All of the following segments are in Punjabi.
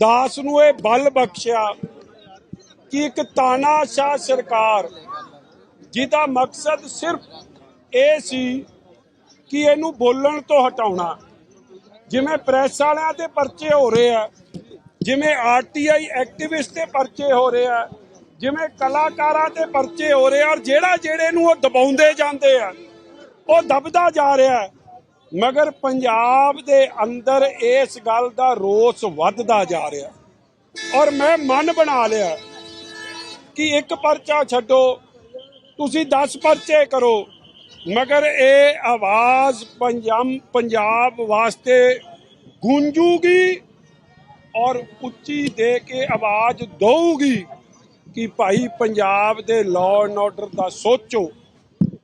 ਦਾਸ ਨੂੰ ਇਹ ਬਲ ਬਖਸ਼ਿਆ ਕਿ ਇੱਕ ਤਾਨਾਸ਼ਾਹ ਸਰਕਾਰ, ਜਿਹਦਾ ਮਕਸਦ ਸਿਰਫ ਇਹ ਸੀ ਕਿ ਇਹਨੂੰ ਬੋਲਣ ਤੋਂ ਹਟਾਉਣਾ। ਜਿਵੇਂ ਪ੍ਰੈਸ ਵਾਲਿਆਂ ਤੇ ਪਰਚੇ ਹੋ ਰਹੇ ਆ, ਜਿਵੇਂ ਆਰਟੀਆਈ ਐਕਟਿਵਿਸਟ ਤੇ ਪਰਚੇ ਹੋ ਰਹੇ ਆ, ਜਿਵੇਂ ਕਲਾਕਾਰਾਂ ਤੇ ਪਰਚੇ ਹੋ ਰਹੇ ਆ, ਔਰ ਜਿਹੜਾ ਜਿਹੜੇ ਨੂੰ ਉਹ ਦਬਾਉਂਦੇ ਜਾਂਦੇ ਆ, ਉਹ ਦਬਦਾ ਜਾ ਰਿਹਾ। ਹੈ ਮਗਰ ਪੰਜਾਬ ਦੇ ਅੰਦਰ ਇਸ ਗੱਲ ਦਾ ਰੋਸ ਵੱਧਦਾ ਜਾ ਰਿਹਾ। ਔਰ ਮੈਂ ਮਨ ਬਣਾ ਲਿਆ ਕਿ ਇੱਕ ਪਰਚਾ ਛੱਡੋ, ਤੁਸੀਂ 10 ਪਰਚੇ ਕਰੋ, ਮਗਰ ਇਹ ਆਵਾਜ਼ ਪੰਜਾਬ ਪੰਜਾਬ ਵਾਸਤੇ ਗੂੰਜੂਗੀ ਔਰ ਉੱਚੀ ਦੇ ਕੇ ਆਵਾਜ਼ ਦਊਗੀ ਕਿ ਭਾਈ ਪੰਜਾਬ ਦੇ ਲਾਅ ਐਂਡ ਆਰਡਰ ਦਾ ਸੋਚੋ,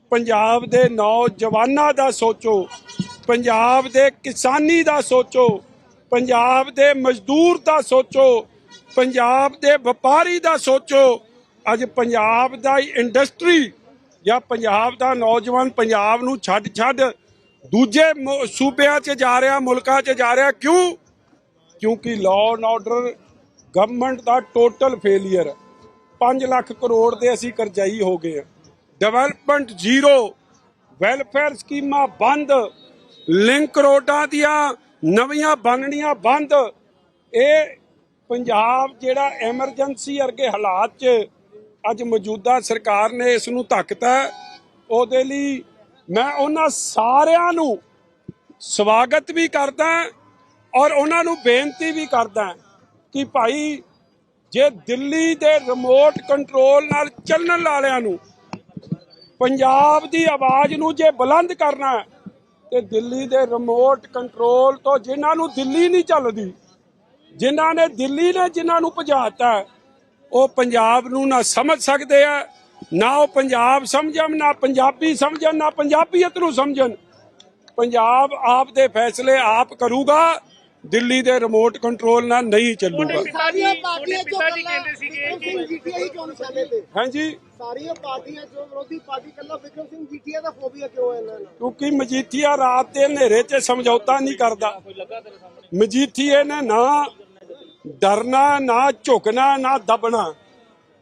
ਪੰਜਾਬ ਦੇ ਨੌਜਵਾਨਾਂ ਦਾ ਸੋਚੋ ਪੰਜਾਬ ਦੇ ਕਿਸਾਨੀ ਦਾ ਸੋਚੋ, ਪੰਜਾਬ ਦੇ ਮਜ਼ਦੂਰ ਦਾ ਸੋਚੋ, ਪੰਜਾਬ ਦੇ ਵਪਾਰੀ ਦਾ ਸੋਚੋ, ਅੱਜ ਪੰਜਾਬ ਦਾ ਇੰਡਸਟਰੀ ਜਾਂ ਪੰਜਾਬ ਦਾ ਨੌਜਵਾਨ ਪੰਜਾਬ ਨੂੰ ਛੱਡ ਛੱਡ ਦੂਜੇ ਸੂਬਿਆਂ 'ਚ ਜਾ ਰਿਹਾ, ਮੁਲਕਾਂ 'ਚ ਜਾ ਰਿਹਾ, ਕਿਉਂ? ਕਿਉਂਕਿ ਲਾਅ ਐਂਡ ਆਰਡਰ ਗਵਰਨਮੈਂਟ ਦਾ ਟੋਟਲ ਫੇਲਿਅਰ 5 ਲੱਖ ਕਰੋੜ ਦੇ ਅਸੀਂ ਕਰਜ਼ਾਈ ਹੋ ਗਏ ਹਾਂ। ਡਿਵੈਲਪਮੈਂਟ ਜ਼ੀਰੋ ਵੈਲਫੇਅਰ ਸਕੀਮਾਂ ਬੰਦ ਲਿੰਕ ਰੋਡਾਂ ਦੀਆਂ ਨਵੀਆਂ ਬਣਨੀਆਂ ਬੰਦ। ਇਹ ਪੰਜਾਬ ਜਿਹੜਾ ਐਮਰਜੈਂਸੀ ਵਰਗੇ ਹਾਲਾਤ 'ਚ ਅੱਜ ਮੌਜੂਦਾ ਸਰਕਾਰ ਨੇ ਇਸ ਨੂੰ ਧੱਕਤਾ ਉਹਦੇ ਲਈ ਮੈਂ ਉਹਨਾਂ ਸਾਰਿਆਂ ਨੂੰ ਸਵਾਗਤ ਵੀ ਕਰਦਾ ਔਰ ਉਹਨਾਂ ਨੂੰ ਬੇਨਤੀ ਵੀ ਕਰਦਾ ਕਿ ਭਾਈ, ਜੇ ਦਿੱਲੀ ਦੇ ਰਿਮੋਟ ਕੰਟਰੋਲ ਨਾਲ ਚੱਲਣ ਵਾਲਿਆਂ ਨੂੰ ਪੰਜਾਬ ਦੀ ਆਵਾਜ਼ ਨੂੰ ਜੇ ਬੁਲੰਦ ਕਰਨਾ ਤੇ ਦਿੱਲੀ ਦੇ ਰਿਮੋਟ ਕੰਟਰੋਲ ਤੋਂ ਜਿਨ੍ਹਾਂ ਨੂੰ ਦਿੱਲੀ ਨਹੀਂ ਚੱਲਦੀ ਜਿਨ੍ਹਾਂ ਨੇ ਦਿੱਲੀ ਨੇ ਜਿਨ੍ਹਾਂ ਨੂੰ ਭਜਾਤਾ ਹੈ, ਉਹ ਪੰਜਾਬ ਨੂੰ ਨਾ ਸਮਝ ਸਕਦੇ ਆ ਨਾ ਉਹ ਪੰਜਾਬ ਸਮਝਣ ਨਾ ਪੰਜਾਬੀ ਸਮਝਣ ਨਾ ਪੰਜਾਬੀਅਤ ਨੂੰ ਸਮਝਣ। ਪੰਜਾਬ ਆਪ ਦੇ ਫੈਸਲੇ ਆਪ ਕਰੂਗਾ ਦਿੱਲੀ ਦੇ ਰਿਮੋਟ ਕੰਟਰੋਲ ਨਾਲ ਨਹੀਂ ਚੱਲੂਗਾ। ਸਾਰੀਆਂ ਪਾਰਟੀਆਂ ਜੋ ਪਿਤਾ ਜੀ ਕੱਲਾ ਕਹਿੰਦੇ ਸੀਗੇ ਵਿਕਰਮ ਸਿੰਘ ਜੀਟੀਆ ਹੀ ਕਿਉਂ ਨਿਸ਼ਾਨੇ ਤੇ ਹਾਂਜੀ। ਸਾਰੀਆਂ ਪਾਰਟੀਆਂ ਜੋ ਵਿਰੋਧੀ ਪਾਰਟੀ ਕੱਲਾ ਵਿਕਰਮ ਸਿੰਘ ਜੀਟੀਆ ਦਾ ਫੋਬੀਆ ਕਿਉਂ ਹੈ ਇਹਨਾਂ ਨੂੰ ਕਿਉਂਕਿ ਮਜੀਠੀਆ ਰਾਤ ਦੇ ਹਨੇਰੇ 'ਚ ਸਮਝੌਤਾ ਨਹੀਂ ਕਰਦਾ। ਮਜੀਠੀਏ ਨੇ ਨਾ ਡਰਨਾ ਨਾ ਝੁਕਣਾ ਨਾ ਦਬਣਾ।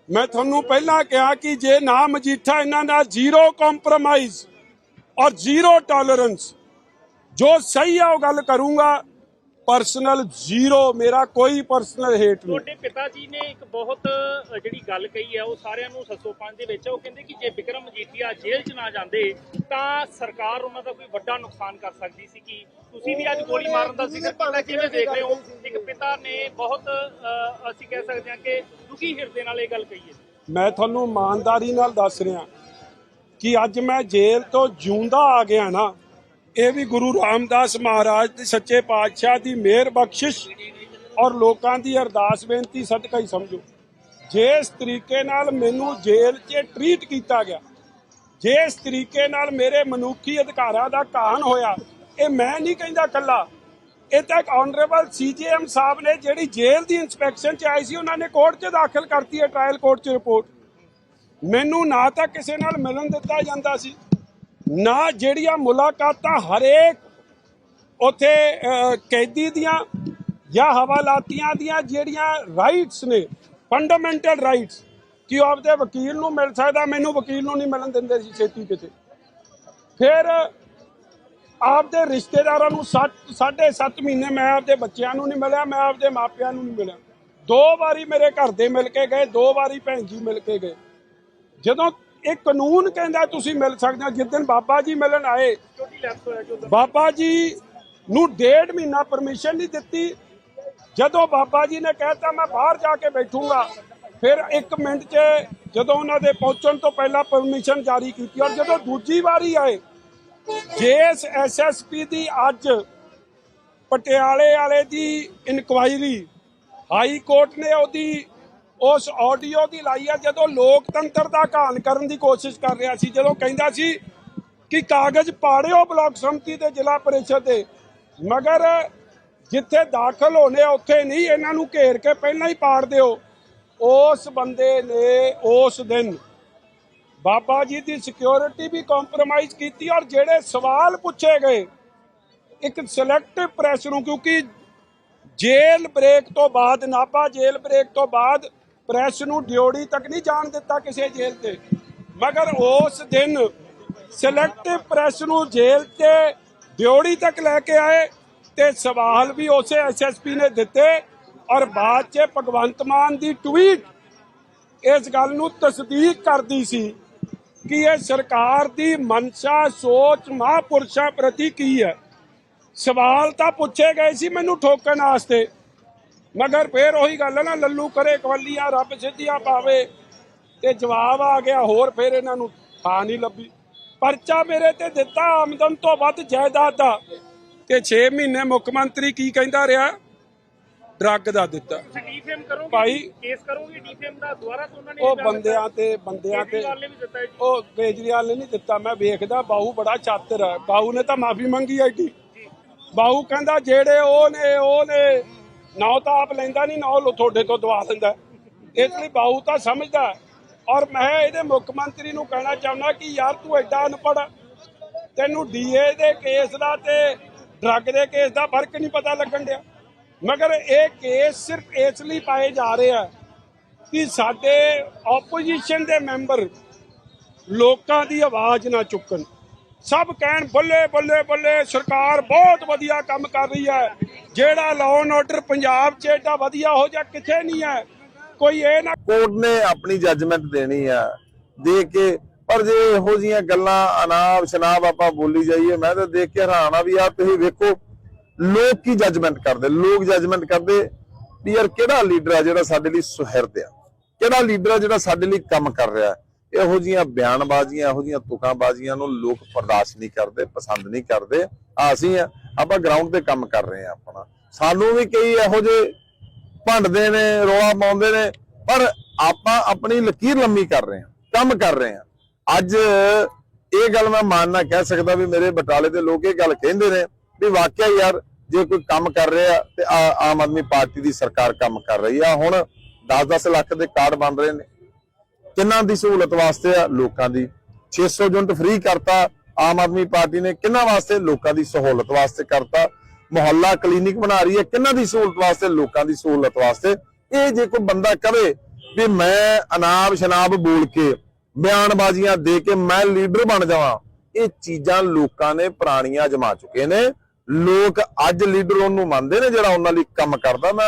ਮੈਂ ਤੁਹਾਨੂੰ ਪਹਿਲਾਂ ਕਿਹਾ ਕਿ ਜੇ ਨਾ ਮਜੀਠਾ ਇਹਨਾਂ ਦਾ ਜ਼ੀਰੋ ਕੰਪਰੋਮਾਈਜ਼ ਔਰ ਜ਼ੀਰੋ ਟੋਲਰੈਂਸ ਜੋ ਸਹੀ ਆ ਉਹ ਗੱਲ ਕਰੂੰਗਾ। ਪਰਸਨਲ ਜ਼ੀਰੋ ਮੇਰਾ ਕੋਈ ਪਰਸਨਲ ਹੇਟ ਨਹੀਂ। ਤੁਹਾਡੇ ਪਿਤਾ ਜੀ ਨੇ ਇੱਕ ਬਹੁਤ ਅ, ਜਿਹੜੀ ਗੱਲ ਕਹੀ ਹੈ ਉਹ ਸਾਰਿਆਂ ਨੂੰ ਸੱਸੋ ਪੰਜ ਦੇ ਵਿੱਚ ਹੈ। ਉਹ ਕਹਿੰਦੇ ਕਿ ਜੇ ਵਿਕਰਮ ਮਜੀਠੀਆ ਜੇਲ੍ਹ 'ਚ ਨਾ ਜਾਂਦੇ ਤਾਂ ਸਰਕਾਰ ਉਹਨਾਂ ਦਾ ਕੋਈ ਵੱਡਾ ਨੁਕਸਾਨ ਕਰ ਸਕਦੀ ਸੀ ਕਿ ਤੁਸੀਂ ਵੀ ਅੱਜ ਗੋਲੀ ਮਾਰਨ ਦਾ ਜ਼ਿਕਰ ਕੀਤਾ ਕਿਵੇਂ ਦੇਖ ਰਹੇ ਹੋ? ਇੱਕ ਪਿਤਾ ਨੇ ਬਹੁਤ ਅ, ਅਸੀਂ ਕਹਿ ਸਕਦੇ ਹਾਂ ਕਿ ਦੁਖੀ ਹਿਰਦੇ ਨਾਲ ਇਹ ਗੱਲ ਕਹੀ ਹੈ। ਮੈਂ ਤੁਹਾਨੂੰ ਇਮਾਨਦਾਰੀ ਨਾਲ ਦੱਸ ਰਿਹਾ ਕਿ ਅੱਜ ਮੈਂ ਜੇਲ੍ਹ ਤੋਂ ਜਿਉਂਦਾ ਆ ਗਿਆ ਨਾ ਇਹ ਵੀ ਗੁਰੂ ਰਾਮਦਾਸ ਮਹਾਰਾਜ ਦੇ ਸੱਚੇ ਪਾਤਸ਼ਾਹ ਦੀ ਮਿਹਰ ਬਖਸ਼ਿਸ਼ ਔਰ ਲੋਕਾਂ ਦੀ ਅਰਦਾਸ ਬੇਨਤੀ ਸਦਕਾ ਹੀ ਸਮਝੋ। ਜਿਸ ਤਰੀਕੇ ਨਾਲ ਮੈਨੂੰ ਜੇਲ੍ਹ 'ਚ ਟਰੀਟ ਕੀਤਾ ਗਿਆ, ਜਿਸ ਤਰੀਕੇ ਨਾਲ ਮੇਰੇ ਮਨੁੱਖੀ ਅਧਿਕਾਰਾਂ ਦਾ ਕਾਨ ਹੋਇਆ, ਇਹ ਮੈਂ ਨਹੀਂ ਕਹਿੰਦਾ ਕੱਲਾ ਇਹ ਤਾਂ ਇੱਕ ਆਨਰੇਬਲ ਸੀਜੀਐਮ ਸਾਹਿਬ ਨੇ ਜਿਹੜੀ ਜੇਲ੍ਹ ਦੀ ਇਨਸਪੈਕਸ਼ਨ 'ਚ ਆਈ ਸੀ, ਉਹਨਾਂ ਨੇ ਕੋਰਟ 'ਚ ਦਾਖਲ ਕਰਤੀ ਹੈ ਟ੍ਰਾਇਲ ਕੋਰਟ 'ਚ ਰਿਪੋਰਟ ਮੈਨੂੰ ਨਾ ਤਾਂ ਕਿਸੇ ਨਾਲ ਮਿਲਣ ਦਿੱਤਾ ਜਾਂਦਾ ਸੀ ਨਾ ਜਿਹੜੀਆਂ ਮੁਲਾਕਾਤਾਂ ਹਰੇਕ ਉਥੇ ਕੈਦੀ ਦੀਆਂ ਜਾਂ ਹਵਾਲਾਤੀਆਂ ਦੀਆਂ ਜਿਹੜੀਆਂ ਰਾਈਟਸ ਨੇ ਫੰਡਾਮੈਂਟਲ ਰਾਈਟਸ ਕਿ ਉਹ ਆਪਦੇ ਵਕੀਲ ਨੂੰ ਮਿਲ ਸਕਦਾ, ਮੈਨੂੰ ਵਕੀਲ ਨੂੰ ਨਹੀਂ ਮਿਲਣ ਦਿੰਦੇ ਸੀ ਛੇਤੀ ਕਿਤੇ। ਫਿਰ ਆਪਦੇ ਰਿਸ਼ਤੇਦਾਰਾਂ ਨੂੰ 7 ਸੱਤ ਮਹੀਨੇ ਮੈਂ ਆਪਦੇ ਬੱਚਿਆਂ ਨੂੰ ਨਹੀਂ ਮਿਲਿਆ, ਮੈਂ ਆਪਦੇ ਮਾਪਿਆਂ ਨੂੰ ਨਹੀਂ ਮਿਲਿਆ। ਦੋ ਵਾਰੀ ਮੇਰੇ ਘਰ ਦੇ ਮਿਲ ਕੇ ਗਏ, ਦੋ ਵਾਰੀ ਭੈਣ ਜੀ ਮਿਲ ਕੇ ਗਏ। ਜਦੋਂ ਇਹ ਕਾਨੂੰਨ ਕਹਿੰਦਾ ਤੁਸੀਂ ਮਿਲ ਸਕਦੇ ਹੋ। ਜਿਸ ਦਿਨ ਬਾਬਾ ਜੀ ਮਿਲਣ ਆਏ, ਬਾਬਾ ਜੀ ਨੂੰ ਡੇਢ ਮਹੀਨਾ ਪਰਮਿਸ਼ਨ ਨਹੀਂ ਦਿੱਤੀ। ਜਦੋਂ ਬਾਬਾ ਜੀ ਨੇ ਕਹਿਤਾ, ਮੈਂ ਬਾਹਰ ਜਾ ਕੇ ਬੈਠੂੰਗਾ। ਫਿਰ 1 ਮਿੰਟ 'ਚ ਜਦੋਂ ਉਹਨਾਂ ਦੇ ਪਹੁੰਚਣ ਤੋਂ ਪਹਿਲਾਂ ਪਰਮਿਸ਼ਨ ਜਾਰੀ ਕੀਤੀ ਔਰ ਜਦੋਂ ਦੂਜੀ ਵਾਰੀ ਆਏ, ਜੇਸ ਐਸਐਸਪੀ ਦੀ ਅੱਜ ਪਟਿਆਲੇ ਵਾਲੇ ਦੀ ਇਨਕੁਆਇਰੀ ਹਾਈ ਕੋਰਟ ਨੇ ਉਹਦੀ ਉਸ ਆਡੀਓ ਦੀ ਲਾਈ ਆ, ਜਦੋਂ ਲੋਕਤੰਤਰ ਦਾ ਘਾਣ ਕਰਨ ਦੀ ਕੋਸ਼ਿਸ਼ ਕਰ ਰਿਹਾ ਸੀ, ਜਦੋਂ ਕਹਿੰਦਾ ਸੀ ਕਿ ਕਾਗਜ਼ ਪਾੜਿਓ ਬਲਾਕ ਸੰਮਤੀ ਤੇ ਜ਼ਿਲ੍ਹਾ ਪਰਿਸ਼ਦ ਦੇ। ਮਗਰ ਜਿੱਥੇ ਦਾਖਲ ਹੋਣੇ ਆ, ਉੱਥੇ ਨਹੀਂ, ਇਹਨਾਂ ਨੂੰ ਘੇਰ ਕੇ ਪਹਿਲਾਂ ਹੀ ਪਾੜ ਦਿਓ। ਉਸ ਬੰਦੇ ਨੇ ਉਸ ਦਿਨ ਬਾਬਾ ਜੀ ਦੀ ਸਿਕਿਉਰਿਟੀ ਵੀ ਕੰਪਰੋਮਾਈਜ਼ ਕੀਤੀ ਔਰ ਜਿਹੜੇ ਸਵਾਲ ਪੁੱਛੇ ਗਏ, ਇੱਕ ਸਿਲੈਕਟਿਵ ਪ੍ਰੈਸ ਨੂੰ, ਕਿਉਂਕਿ ਜੇਲ੍ਹ ਬ੍ਰੇਕ ਤੋਂ ਬਾਅਦ ਨਾਭਾ ਜੇਲ੍ਹ ਬ੍ਰੇਕ ਤੋਂ ਬਾਅਦ ਪ੍ਰੈਸ ਨੂੰ ਡਿਓੜੀ ਤੱਕ ਨਹੀਂ ਜਾਣ ਦਿੱਤਾ ਕਿਸੇ ਜੇਲ੍ਹ ਤੇ। ਮਗਰ ਉਸ ਦਿਨ ਸਿਲੈਕਟਿਵ ਪ੍ਰੈਸ ਨੂੰ ਜੇਲ੍ਹ ਤੇ ਡਿਓੜੀ ਤੱਕ ਲੈ ਕੇ ਆਏ ਤੇ ਸਵਾਲ ਵੀ ਉਸੇ ਐਸਐਸਪੀ ਨੇ ਦਿੱਤੇ ਔਰ ਬਾਅਦ 'ਚ ਭਗਵੰਤ ਮਾਨ ਦੀ ਟਵੀਟ ਇਸ ਗੱਲ ਨੂੰ ਤਸਦੀਕ ਕਰਦੀ ਸੀ ਕਿ ਇਹ ਸਰਕਾਰ ਦੀ ਮਨਸ਼ਾ ਸੋਚ ਮਹਾਂਪੁਰਸ਼ਾਂ ਪ੍ਰਤੀ ਕੀ ਹੈ। ਸਵਾਲ ਤਾਂ ਪੁੱਛੇ ਗਏ ਸੀ ਮੈਨੂੰ ਠੋਕਣ ਵਾਸਤੇ। ਮਗਰ ਫੇਰ ਉਹੀ ਗੱਲ ਹੈ ਨਾ ਲੱਲੂ ਕਰੇ ਕਵੱਲੀਆਂ ਰੱਬ ਸਿੱਧੀਆਂ ਪਾਵੇ। ਤੇ ਜਵਾਬ ਆ ਗਿਆ ਹੋਰ ਫੇਰ ਇਹਨਾਂ ਨੂੰ ਥਾਂ ਨਹੀਂ ਲੱਭੀ। ਪਰਚਾ ਮੇਰੇ ਤੇ ਦਿੱਤਾ ਆਮਦਨ ਤੋਂ ਵੱਧ ਜਾਇਦਾਦ ਦਾ ਤੇ 6 ਮਹੀਨੇ ਮੁੱਖ ਮੰਤਰੀ ਕੀ ਕਹਿੰਦਾ ਰਿਹਾ? ਡਰੱਗ ਦਾ ਦਿੱਤਾ। ਤੁਸੀਂ ਡੀਫੇਮ ਕਰੋਗੇ? ਭਾਈ- ਕੇਸ ਕਰੋਗੇ? ਡੀਫੇਮ ਦਾ ਦੁਬਾਰਾ ਤੋਂ ਉਹਨਾਂ ਨੇ ਉਹ ਬੰਦਿਆਂ ਤੇ ਬੰਦਿਆਂ ਤੇ ਉਹ ਕੇਜਰੀਵਾਲ ਨੇ ਨਹੀਂ ਦਿੱਤਾ ਮੈਂ ਵੇਖਦਾ ਬਾਹੂ ਬੜਾ ਚਾਤਰ ਹੈ ਬਾਹੂ ਨੇ ਤਾਂ ਮਾਫੀ ਮੰਗੀ ਐਡੀ ਬਾਹੂ ਕਹਿੰਦਾ ਜਿਹੜੇ ਉਹ ਨੇ ਉਹ ਨੇ ਨਾ ਤਾਂ ਆਪ ਲੈਂਦਾ ਨਹੀਂ, ਨਾ ਉਹ ਤੁਹਾਡੇ ਤੋਂ ਦਵਾ ਦਿੰਦਾ। ਇਸ ਲਈ ਬਾਹੂ ਤਾਂ ਸਮਝਦਾ ਔਰ ਮੈਂ ਇਹਦੇ ਮੁੱਖ ਮੰਤਰੀ ਨੂੰ ਕਹਿਣਾ ਚਾਹੁੰਦਾ ਕਿ ਯਾਰ ਤੂੰ ਐਡਾ ਅਨਪੜ੍ਹ ਤੈਨੂੰ ਡੀਏ ਦੇ ਕੇਸ ਦਾ ਤੇ ਡਰੱਗ ਦੇ ਕੇਸ ਦਾ ਫ਼ਰਕ ਨਹੀਂ ਪਤਾ ਲੱਗਣ ਡਿਆ। ਮਗਰ ਇਹ ਕੇਸ ਸਿਰਫ ਇਸ ਲਈ ਪਾਏ ਜਾ ਰਹੇ ਆ ਕਿ ਸਾਡੇ ਆਪੋਜੀਸ਼ਨ ਦੇ ਮੈਂਬਰ ਲੋਕਾਂ ਦੀ ਆਵਾਜ਼ ਨਾ ਚੁੱਕਣ। ਸਭ ਕਹਿਣ, ਬੱਲੇ ਬੱਲੇ ਬੱਲੇ, ਸਰਕਾਰ ਬਹੁਤ ਵਧੀਆ ਕੰਮ ਕਰ ਰਹੀ ਹੈ। ਜਿਹੜਾ ਲਾਅ ਐਂਡ ਆਰਡਰ ਪੰਜਾਬ 'ਚ ਏਡਾ ਵਧੀਆ ਹੋ ਜਾ ਕਿੱਥੇ ਨਹੀਂ ਹੈ? ਕੋਈ ਇਹ ਨਾ ਕੋਰਟ ਨੇ ਆਪਣੀ ਜੱਜਮੈਂਟ ਦੇਣੀ ਆ, ਦੇ ਕੇ, ਪਰ ਜੇ ਇਹੋ ਜੀਆਂ ਗੱਲਾਂ ਅਨਾਪ ਸ਼ਨਾਬ ਆਪਾਂ ਬੋਲੀ ਜਾਈਏ, ਮੈਂ ਤਾਂ ਦੇਖ ਕੇ ਹੈਰਾਨ ਆ ਵੀ ਯਾਰ ਤੁਸੀਂ ਵੇਖੋ, ਲੋਕ ਕੀ ਜੱਜਮੈਂਟ ਕਰਦੇ? ਲੋਕ ਜੱਜਮੈਂਟ ਕਰਦੇ ਵੀ ਯਾਰ ਕਿਹੜਾ ਲੀਡਰ ਆ ਜਿਹੜਾ ਸਾਡੇ ਲਈ ਸੁਹਿਰਦ ਆ? ਕਿਹੜਾ ਲੀਡਰ ਆ ਜਿਹੜਾ ਸਾਡੇ ਲਈ ਕੰਮ ਕਰ ਰਿਹਾ? ਇਹੋ ਜੀਆਂ ਬਿਆਨਬਾਜ਼ੀਆਂ, ਇਹੋ ਜੀਆਂ ਤੁਕਾਂਬਾਜ਼ੀਆਂ ਨੂੰ ਲੋਕ ਬਰਦਾਸ਼ਤ ਨਹੀਂ ਕਰਦੇ, ਪਸੰਦ ਨਹੀਂ ਕਰਦੇ। ਆ ਅਸੀਂ ਆ। ਆਪਾਂ ਗਰਾਊਂਡ ਤੇ ਕੰਮ ਕਰ ਰਹੇ ਆ ਆਪਣਾ। ਸਾਨੂੰ ਵੀ ਕਈ ਇਹੋ ਜਿਹੇ ਭੰਡਦੇ ਨੇ, ਰੋਲਾ ਪਾਉਂਦੇ ਨੇ, ਪਰ ਆਪਾਂ ਆਪਣੀ ਲਕੀਰ ਲੰਮੀ ਕਰ ਰਹੇ ਹਾਂ, ਕੰਮ ਕਰ ਰਹੇ ਹਾਂ। ਅੱਜ ਇਹ ਗੱਲ ਮੈਂ ਮਾਨਣਾ ਕਹਿ ਸਕਦਾ ਵੀ ਮੇਰੇ ਬਟਾਲੇ ਦੇ ਲੋਕ ਇਹ ਗੱਲ ਕਹਿੰਦੇ ਨੇ ਵੀ ਵਾਕਿਆ ਯਾਰ ਜੇ ਕੋਈ ਕੰਮ ਕਰ ਰਿਹਾ ਤੇ ਆ- ਆਮ ਆਦਮੀ ਪਾਰਟੀ ਦੀ ਸਰਕਾਰ ਕੰਮ ਕਰ ਰਹੀ ਆ। ਹੁਣ 10-10 ਲੱਖ ਦੇ ਕਾਰਡ ਬਣ ਰਹੇ ਨੇ। ਕਿੰਨਾਂ ਦੀ ਸਹੂਲਤ ਵਾਸਤੇ ਆ? ਲੋਕਾਂ ਦੀ। 600 ਯੂਨਿਟ ਫ੍ਰੀ ਕਰਤਾ। ਆਮ ਆਦਮੀ ਪਾਰਟੀ ਨੇ ਕਿੰਨਾਂ ਵਾਸਤੇ ਲੋਕਾਂ ਦੀ ਸਹੂਲਤ ਵਾਸਤੇ ਕਰਤਾ? ਮੁਹੱਲਾ ਕਲੀਨਿਕ ਬਣਾ ਰਹੀ ਹੈ ਕਿੰਨਾਂ ਦੀ ਸਹੂਲਤ ਵਾਸਤੇ? ਲੋਕਾਂ ਦੀ ਸਹੂਲਤ ਵਾਸਤੇ। ਇਹ ਜੇ ਕੋਈ ਬੰਦਾ ਕਵੇ ਵੀ ਮੈਂ ਅਨਾਬ ਸ਼ਨਾਬ ਬੋਲ ਕੇ ਬਿਆਨਬਾਜ਼ੀਆਂ ਦੇ ਕੇ ਮੈਂ ਲੀਡਰ ਬਣ ਜਾਵਾਂ, ਇਹ ਚੀਜ਼ਾਂ ਲੋਕਾਂ ਨੇ ਪੁਰਾਣੀਆਂ ਜਮਾ ਚੁੱਕੇ ਨੇ। ਲੋਕ ਅੱਜ ਲੀਡਰ ਉਹਨੂੰ ਮੰਨਦੇ ਨੇ ਜਿਹੜਾ ਉਹਨਾਂ ਲਈ ਕੰਮ ਕਰਦਾ। ਮੈਂ